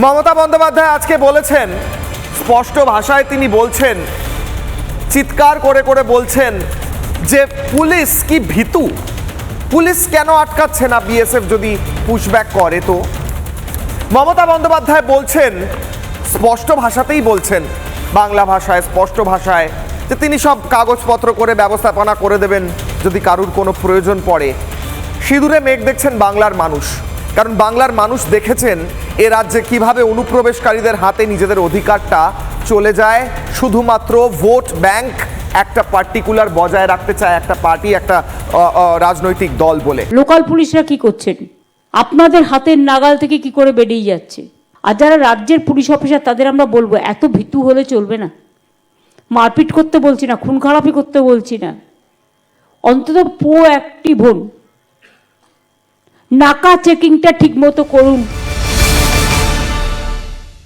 মমতা বন্দ্যোপাধ্যায় আজকে বলেছেন, স্পষ্ট ভাষায় তিনি বলছেন, চিৎকার করে করে বলছেন যে পুলিশ কি ভীতু? পুলিশ কেন আটকাচ্ছে না বিএসএফ যদি পুশব্যাক করে তো? মমতা বন্দ্যোপাধ্যায় বলছেন, স্পষ্ট ভাষাতেই বলছেন, বাংলা ভাষায় স্পষ্ট ভাষায়, যে তিনি সব কাগজপত্র করে ব্যবস্থাপনা করে দেবেন যদি কারুর কোনো প্রয়োজন পড়ে। সিঁদুরে মেঘ দেখছেন বাংলার মানুষ। কারণ বাংলার মানুষ দেখেছেন এ রাজ্যে কীভাবে অনুপ্রবেশকারীদের হাতে নিজেদের অধিকারটা চলে যায়। শুধুমাত্র ভোট ব্যাংক একটা পার্টিকুলার বজায় রাখতে চায় একটা পার্টি, একটা রাজনৈতিক দল বলে। লোকাল পুলিশরা কি করছেন? আপনাদের হাতের নাগাল থেকে কি করে বেরিয়ে যাচ্ছে? আর যারা রাজ্যের পুলিশ অফিসার, তাদের আমরা বলব, এত ভীতু হলে চলবে না। মারপিট করতে বলছি না, খুন খারাপি করতে বলছি না। অন্তত পো একটি হন নাকা চেকিংটা ঠিক মতো করুন।